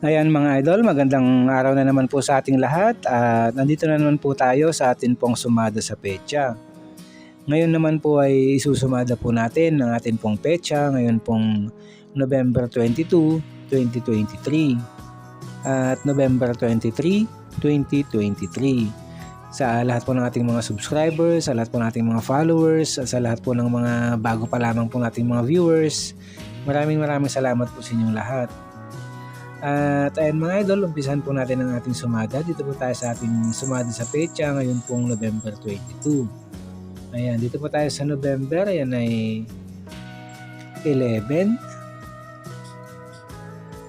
Ayan mga idol, magandang araw na naman po sa ating lahat at nandito na naman po tayo sa atin pong sumada sa pecha. Ngayon naman po ay isusumada po natin ang atin pong pecha ngayon pong November 22, 2023 at November 23, 2023 sa lahat po ng ating mga subscribers, sa lahat po ng ating mga followers, sa lahat po ng mga bago pa lamang po nating mga viewers. Maraming maraming salamat po sa inyong lahat. At ayan mga idol, umpisan po natin ang ating sumada. Dito po tayo sa ating sumada sa pecha ngayon pong November 22. Ayan, dito po tayo sa November. Ayan ay 11.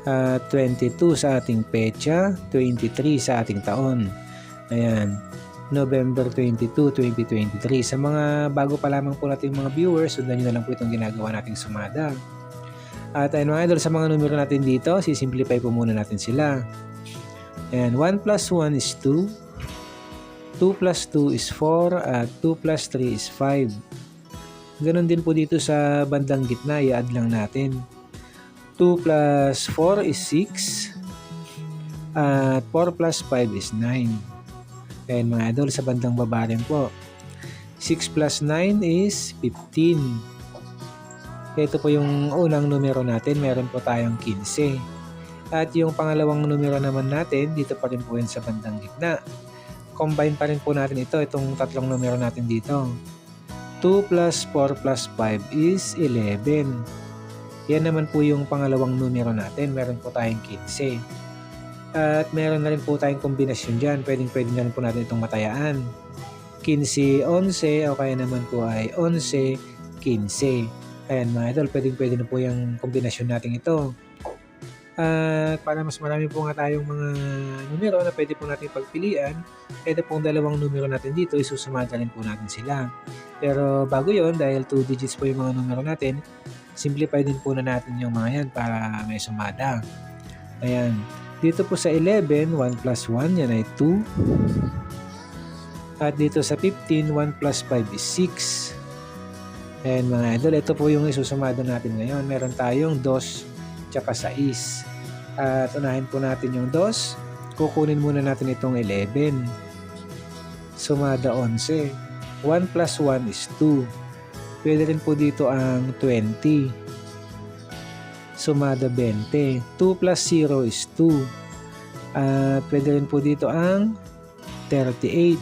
At 22 sa ating pecha, 23 sa ating taon. Ayan, November 22, 2023. Sa mga bago pa lamang po nating mga viewers, sundan nyo na lang po itong ginagawa nating sumada. At ayun mga idol, sa mga numero natin dito, sisimplify po muna natin sila. And 1 plus 1 is 2. 2 plus 2 is 4. At 2 plus 3 is 5. Ganon din po dito sa bandang gitna, i-add lang natin. 2 plus 4 is 6. At 4 plus 5 is 9. Ayan mga idol, sa bandang baba rin po. 6 plus 9 is 15. Ito po yung unang numero natin, meron po tayong 15. At yung pangalawang numero naman natin, dito pa rin po yun sa bandang gitna. Combine pa rin po natin ito, itong tatlong numero natin dito. 2 plus 4 plus 5 is 11. Yan naman po yung pangalawang numero natin, meron po tayong 15. At meron na rin po tayong kombinasyon dyan, pwedeng pwede na rin po natin itong matayaan. 15, 11, o kaya naman po ay 11, 15. Ayan mga idol, pwedeng pwede na po yung kombinasyon natin ito. At para mas marami po nga tayong mga numero na pwede po natin pagpilian, ito pong dalawang numero natin dito, isusumada rin po natin sila. Pero bago yon dahil 2 digits po yung mga numero natin, simplify din po na natin yung mga yan para may sumada. Ayan. Dito po sa 11, 1 plus 1, yan ay 2. At dito sa 15, 1 plus 5 is 6. And mga idol, ito po yung isusumado natin ngayon. Meron tayong 2 tsaka 6. At unahin po natin yung 2. Kukunin muna natin itong 11. Sumada 11. 1 plus 1 is 2. Pwede rin po dito ang 20. Sumada 20. 2 plus 0 is 2. At pwede rin po dito ang 38.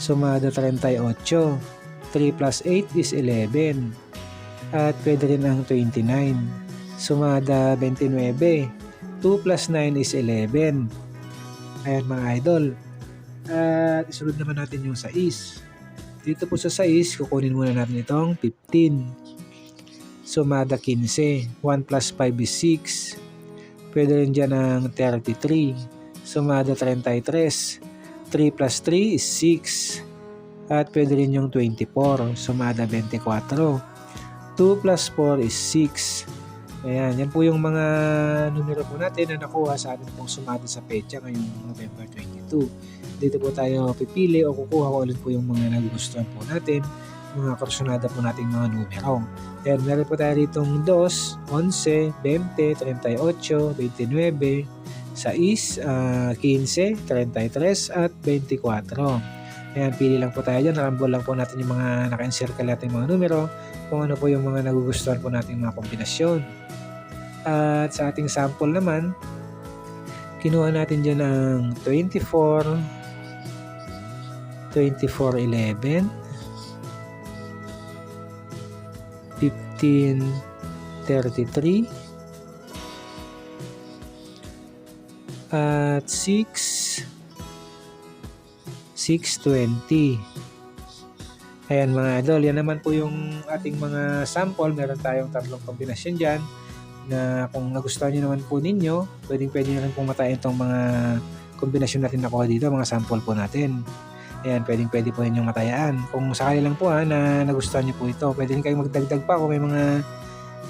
Sumada 38. 3 plus 8 is 11. At pwede rin ang 29. Sumada 29. 2 plus 9 is 11. Ayan mga idol. At isunod naman natin yung 6. Dito po sa 6, kukunin muna natin itong 15. Sumada 15. 1 plus 5 is 6. Pwede rin dyan ang 33. Sumada 33. 3 plus 3 is 6. At pwede rin yung 24, sumada 24. 2 plus 4 is 6. Ayan, yan po yung mga numero po natin na nakuha sa ating pong sumada sa pecha ngayong November 22. Dito po tayo pipili o kukuha ko ulit po yung mga nagugustuhan po natin, mga kursunada po nating mga numero. Ayan, meron po tayo ditong 2, 11, 20, 38, 29, 6, uh, 15, 33 at 24. Ayan, pili lang po tayo dyan. Rumble lang po natin yung mga naka-encircle natin mga numero kung ano po yung mga nagugustuhan po natin mga kombinasyon. At sa ating sample naman, kinuha natin dyan ang 24, 24, 11, 15, 33, at 6, 620. Ayan mga idol, yan naman po yung ating mga sample. Meron tayong tatlong kombinasyon dyan na kung nagustuhan nyo naman po ninyo, pwedeng pwede nyo rin pong matayin itong mga kombinasyon natin nakuha dito, mga sample po natin. Ayan, pwedeng pwede po ninyong matayaan. Kung sakali lang po ha, na nagustuhan nyo po ito, pwede rin kayong magdagdag pa kung may mga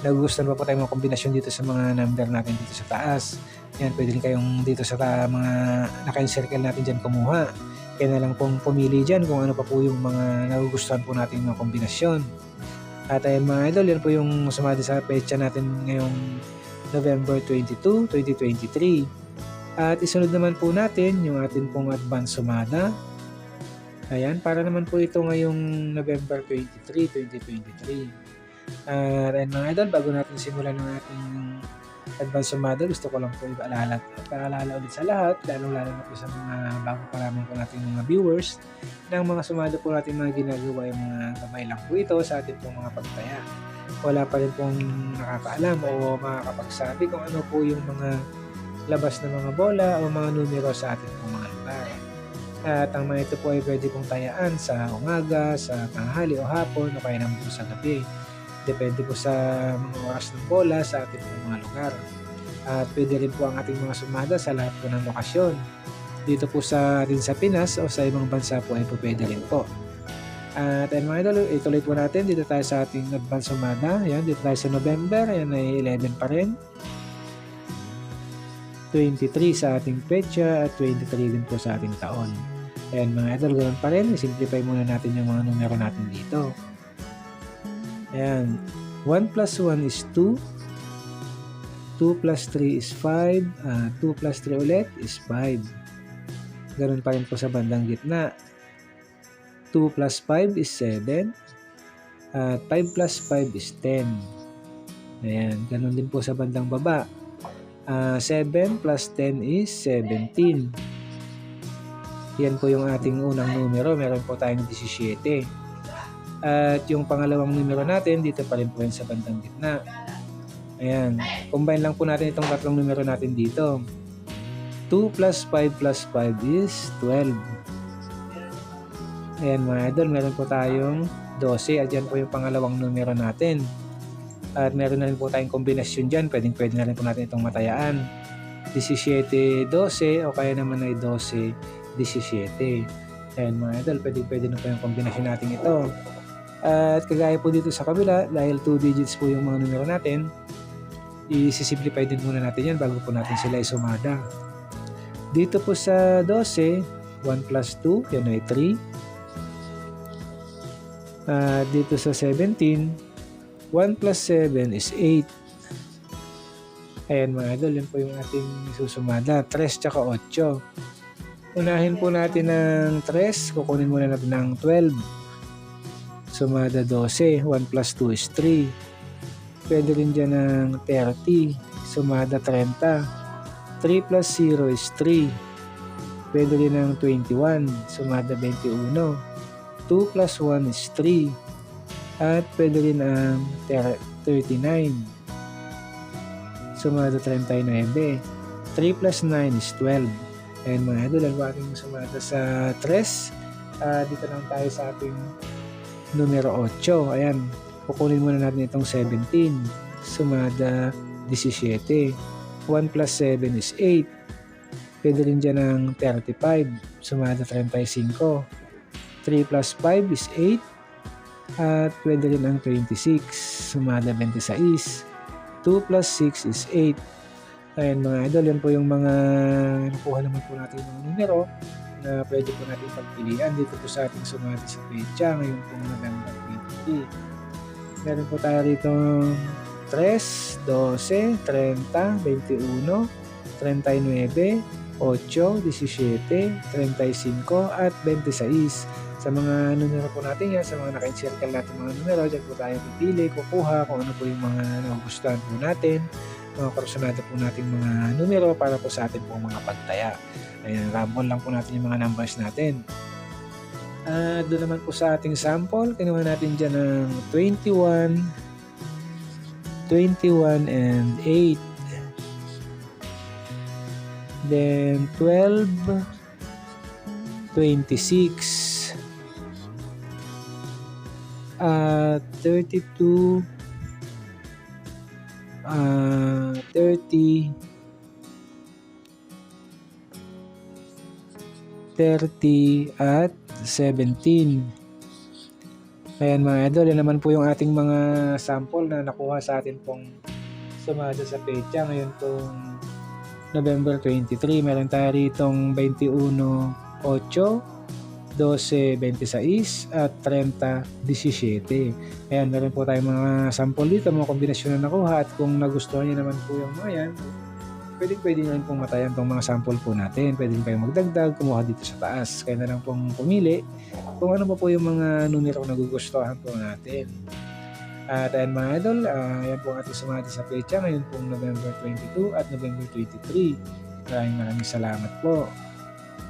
nagugustuhan pa po tayong mga kombinasyon dito sa mga number natin dito sa taas. Ayan, pwede rin kayong dito sa ta- mga naka-encircle natin dyan kumuha. Kaya na lang pong pumili dyan kung ano pa po yung mga nagugustuhan po natin mga kombinasyon. At ayun mga idol, yan po yung sumali sa pecha natin ngayong November 22, 2023. At isunod naman po natin yung atin pong advance sumada. Ayan, para naman po ito ngayong November 23, 2023. At uh, mga idol, bago natin simulan ng ating advance sumada, gusto ko lang po ipaalala, paalala ulit sa lahat, lalo-lalo na po sa mga bago pa lamang po nating mga viewers, ng mga sumada po natin mga ginagawa yung mga gamay lang po ito sa ating pong mga pagtaya. Wala pa rin pong nakakaalam o makakapagsabi kung ano po yung mga labas ng mga bola o mga numero sa ating pong mga lugar. At ang mga ito po ay pwede pong tayaan sa umaga, sa tanghali o hapon o kaya naman po sa gabi. Depende po sa mga oras ng bola sa ating mga lugar. At pwede rin po ang ating mga sumada sa lahat po ng lokasyon. Dito po sa atin sa Pinas o sa ibang bansa po ay po pwede rin po. At ayun mga idol, ituloy po natin dito tayo sa ating advance sumada. Ayan, dito tayo sa November, ayan ay 11 pa rin. 23 sa ating petsa at 23 din po sa ating taon. Ayan mga idol, ganoon pa rin. Simplify muna natin yung mga numero natin dito. Ayan. 1 plus 1 is 2. 2 plus 3 is 5. Uh, 2 plus 3 ulit is 5. Ganoon pa rin po sa bandang gitna. 2 plus 5 is 7. At 5 plus 5 is 10. Ayan. Ganoon din po sa bandang baba. Uh, 7 plus 10 is 17. Yan po yung ating unang numero. Meron po tayong 17. At yung pangalawang numero natin, dito pa rin po yan sa bandang gitna. Ayan. Combine lang po natin itong tatlong numero natin dito. 2 plus 5 plus 5 is 12. Ayan mga idol, meron po tayong 12 at yan po yung pangalawang numero natin. At meron na rin po tayong kombinasyon dyan, pwedeng pwede na rin po natin itong matayaan. 17, 12 o kaya naman ay 12, 17. Ayan mga idol, pwede pwede na po yung kombinasyon natin ito. At kagaya po dito sa kabila, dahil 2 digits po yung mga numero natin, i-simplify din muna natin yan bago po natin sila isumada. Dito po sa 12, 1 plus 2, yan ay 3. Uh, dito sa 17, 1 plus 7 is 8. Ayan mga idol, yun po yung ating susumada. 3 tsaka 8. Unahin po natin ng 3, kukunin muna natin ng 12. Sumada 12, 1 plus 2 is 3. Pwede rin dyan ng 30, sumada 30. 3 plus 0 is 3. Pwede rin ng 21, sumada 21. 2 plus 1 is 3. At pwede rin ang 39. Sumada 39. 3 plus 9 is 12. Ayan mga idol, ang sumada sa 3. Uh, dito lang tayo sa ating numero 8. Ayan, kukunin muna natin itong 17. Sumada 17. 1 plus 7 is 8. Pwede rin dyan ng 35. Sumada 35. 3 plus 5 is 8. At pwede rin ang 26. Sumada 26. 2 plus 6 is 8. Ayan mga idol, yan po yung mga nakuha naman po natin mga numero na pwede po natin pagpilian dito po sa ating sumati sa pecha ngayon po November 20. Meron po tayo rito 3, 12, 30, 21, 39, 8, 17, 35 at 26. Sa mga numero po natin yan, sa mga naka-encircle natin mga numero, dyan po tayo pipili, kukuha kung ano po yung mga nagustuhan po natin, personado po natin mga numero para po sa atin po mga pagtaya. Ayan, rumble lang po natin yung mga numbers natin. At uh, doon naman po sa ating sample, kinuha natin dyan ng 21, 21 and 8. Then 12, 26, uh, 32, uh, 30, 30 at 17. Ayan mga idol, yan naman po yung ating mga sample na nakuha sa atin pong sumada sa pecha ngayon pong November 23. Meron tayo ritong 21.8, 12.26 at 30.17. Ayan, meron po tayong mga sample dito, mga kombinasyon na nakuha at kung nagustuhan niyo naman po yung mga yan, pwede pwede nyo rin pong matayan tong mga sample po natin. Pwede rin kayong magdagdag, kumuha dito sa taas. Kaya na lang pong pumili kung ano pa po yung mga numero na nagugustuhan po natin. At ayan mga idol, uh, yan po ang ating sumati sa pecha ngayon pong November 22 at November 23. Maraming maraming salamat po.